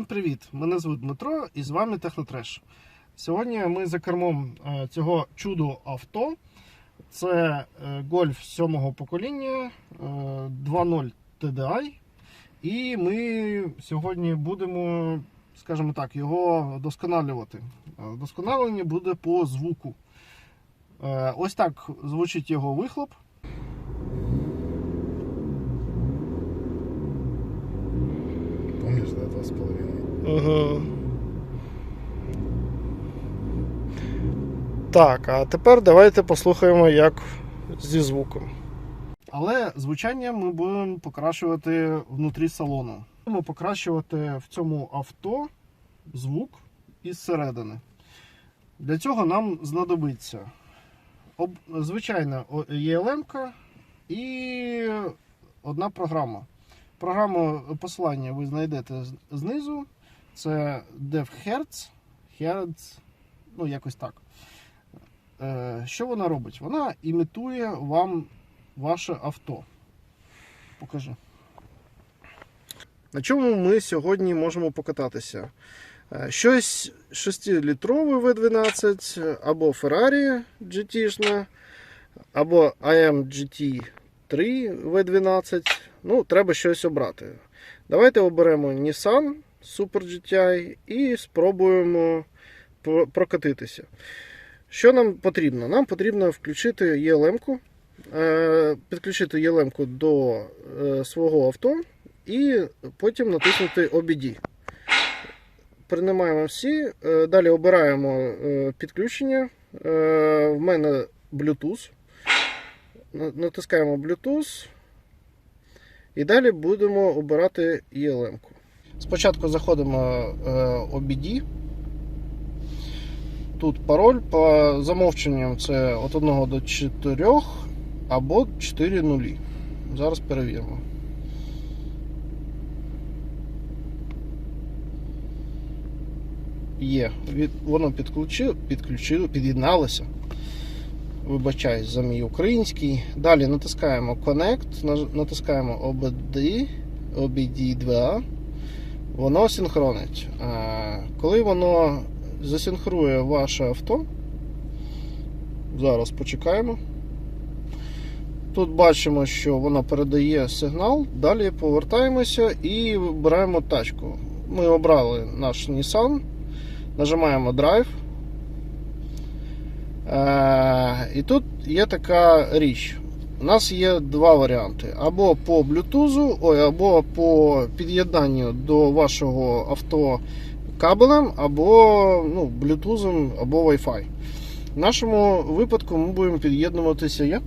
Всім привіт! Мене звуть Дмитро і з вами Технотреш. Сьогодні ми за кермом е, цього чудо авто. Це е, Golf 7 покоління е, 2.0 TDI. І ми сьогодні будемо, скажімо так, його вдосконалювати. Е, Вдосконалення буде по звуку. Е, Ось так звучить його вихлоп. Да, два с? Угу. Так, а тепер давайте послухаємо, як зі звуком. Але звучання ми будемо покращувати внутрі салону. Будемо покращувати в цьому авто звук із середини. Для цього нам знадобиться звичайна ЄЛМ і одна програма. Програму посилання ви знайдете знизу. Це DevHertz, Hertz, ну якось так. Е, Що вона робить? Вона імітує вам ваше авто. Покажи. На чому ми сьогодні можемо покататися? Е, Щось 6-літрове V12, або Ferrari GT-шна, або AM GT3 V12. Ну, треба щось обрати. Давайте оберемо Nissan Super GTI і спробуємо прокатитися. Що нам потрібно? Нам потрібно включити ELM-ку, е, підключити ELM-ку до е, свого авто і потім натиснути OBD. Приймаємо всі, е, далі обираємо підключення. В мене Bluetooth. На- Натискаємо Bluetooth. І далі будемо обирати ELM-ку. Спочатку заходимо е, OBD. Тут пароль по замовченням це від 1 до 4 або 4 нулі. Зараз перевіримо. Є. Воно підключило, підключило, під'єдналося. Вибачаюсь за мій український. Далі натискаємо Connect, натискаємо OBD, OBD2. Воно синхронить. Е, Коли воно засинхрує ваше авто, зараз почекаємо. Тут бачимо, що воно передає сигнал. Далі повертаємося і вибираємо тачку. Ми обрали наш Nissan, нажимаємо Drive. Е, І тут є така річ. У нас є два варіанти: або по Bluetooth, або по під'єднанню до вашого авто кабелем, або ну, Bluetooth, або Wi-Fi. В нашому випадку ми будемо під'єднуватися як?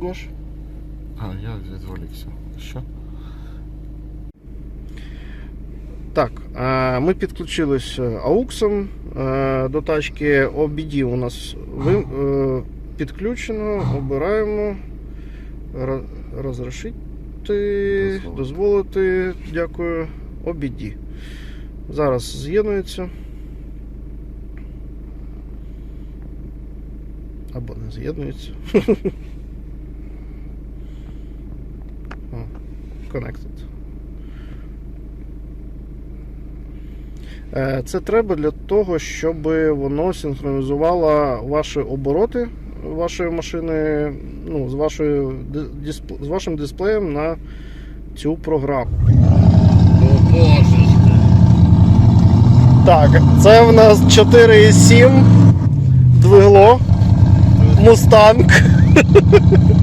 Гош? А, я відволікся. Що? Так, ми підключились AUX е, до тачки OBD у нас е, підключено, обираємо ро- розрішити, Дозволити. дозволити, дякую, OBD. Зараз з'єднується. Або не з'єднується. Connected. Це треба для того, щоб воно синхронізувало ваші обороти вашої машини ну, з, вашою, з вашим дисплеєм на цю програму. О боже. Так, це в нас 4,7 двигло. Мустанг.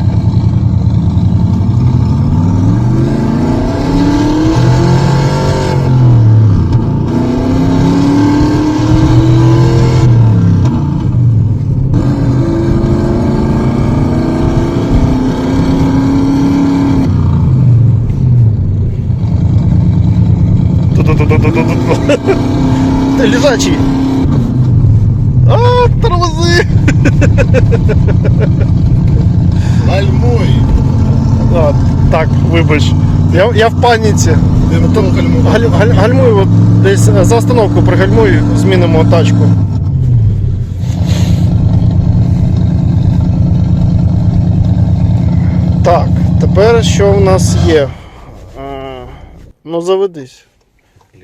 Ти лежачий. А, тормози. Гальмуй. А, так, вибач. Я, я в паніці. В. Галь, галь, гальмуй, от десь за остановку пригальмуй, змінимо тачку. Так, тепер що в нас є? Ну заведись. Блин, ну что за вид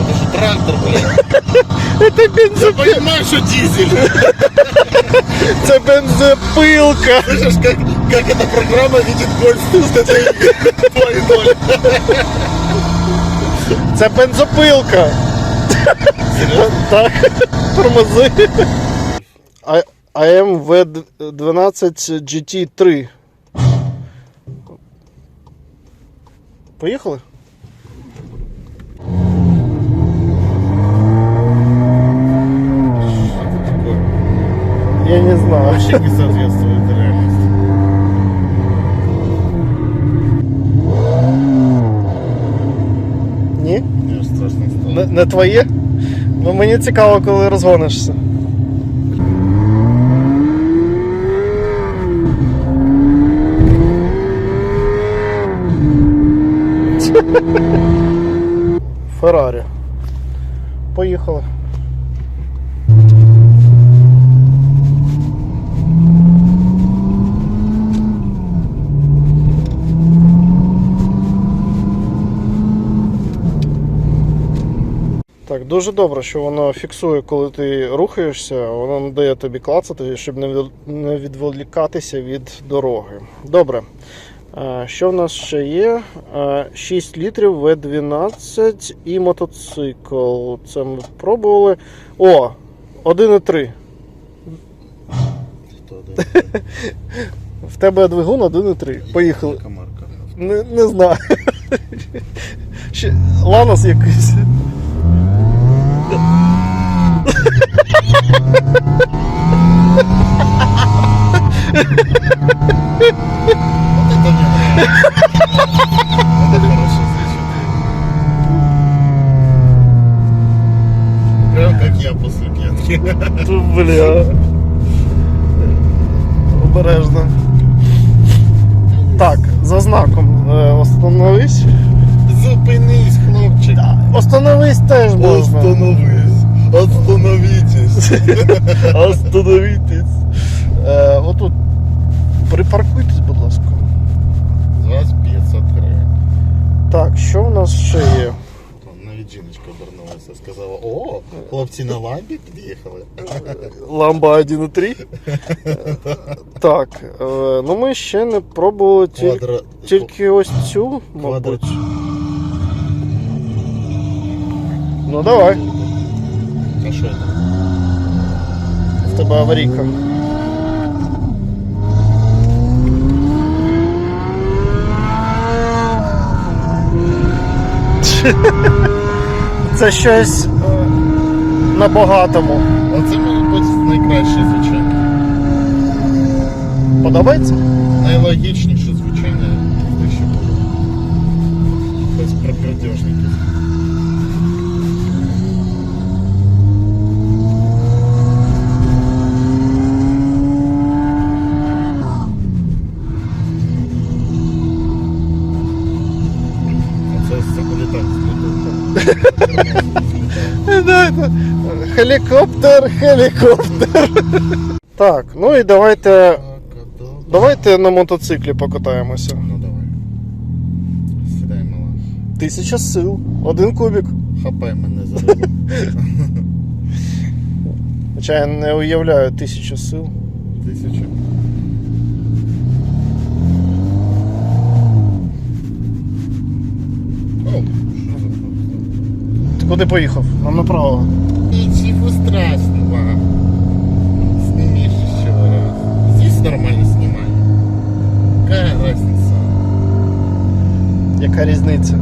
Это же трактор, блин. Це бензо... Я понимаю, что дизель. Це бензопилка. Слышишь, как, как эта программа видит гольф с этой 2.0. Це бензопилка. Так, тормози. А- AMV 12 GT3. Поїхали? Что такое? Я не знаю. Вообще не соответствует реальности. Ні? Мне аж страшно стало. Не, не твоє? Ну мені цікаво, коли розгонишся. Феррарі. Поїхали. Так, дуже добре, що воно фіксує, коли ти рухаєшся, воно не дає тобі клацати, щоб не відволікатися від дороги. Добре. Що в нас ще є? Е, 6 літрів В12 і мотоцикл. Це ми пробували. О! 1,3. В тебе двигун 1,3. Поїхали. Не, не знаю. Ще Ланос якийсь. Бля. Обережно. Так, за знаком е, остановись. Зупинись, хлопчик. Остановись теж можна. Остановись. Остановитесь. Остановитесь. Е, отут. Припаркуйтесь, будь ласка. З вас 500 гривень. Так, що в нас ще є? Навіть жіночка обернулася, сказала, о, хлопці на ламбі під'їхали. Ламба 1.3. Так, е, ну ми ще не пробували Квадро... тільки ось цю, мабуть. Ну давай, А що це? в тебе аварійка. Це щось е, на багатому. А це мабуть, найкраще звичайно. Подобається? Найлогічніше Хелікоптер, хелікоптер. Так, ну і давайте. Давайте на мотоциклі покатаємося. Ну давай. Сідай, мала. Тисяча сил, один кубік. Хапай мене за руку. Хоча я не уявляю тисячу сил. Тисячу. О, що за Ти куди поїхав? Нам направо. Ничего страшного. Снимешь еще раз. Здесь нормально снимай. Какая разница? Яка різниця?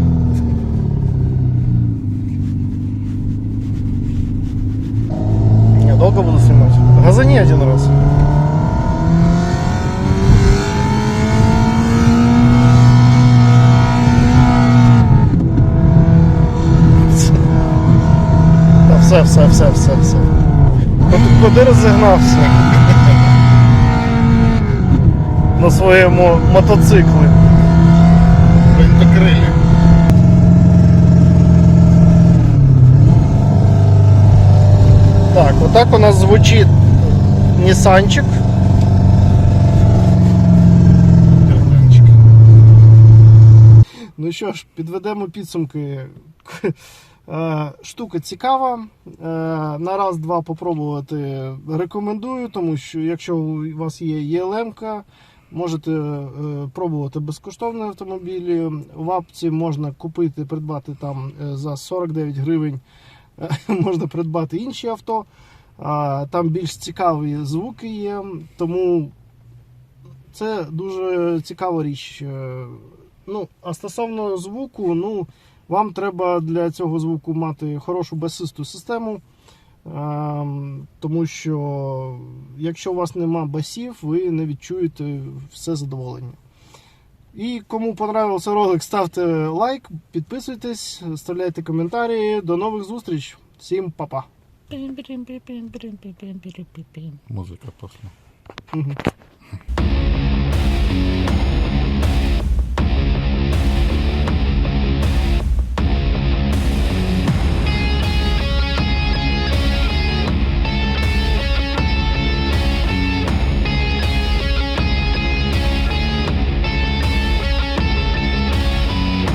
Я долго буду снимать? Газани один раз. Все, все, все, все, все. Куди, куди розігнався? На своєму мотоциклі. Винтокрылья. Так, отак у нас звучить Нісанчик. Карданчик. що ж, підведемо підсумки. Е, Штука цікава. Е, На раз-два попробувати рекомендую, тому що якщо у вас є ЄЛМ, можете е, пробувати безкоштовні автомобілі. В апці можна купити, придбати там за 49 гривень. Можна придбати інші авто. Там більш цікаві звуки є, тому це дуже цікава річ. Ну, а стосовно звуку, ну, вам треба для цього звуку мати хорошу басисту систему. Ем, Тому що якщо у вас нема басів, ви не відчуєте все задоволення. І кому понравився ролик, ставте лайк, підписуйтесь, ставляйте коментарі. До нових зустріч. Всім па-па. Музика пошла. Мгм.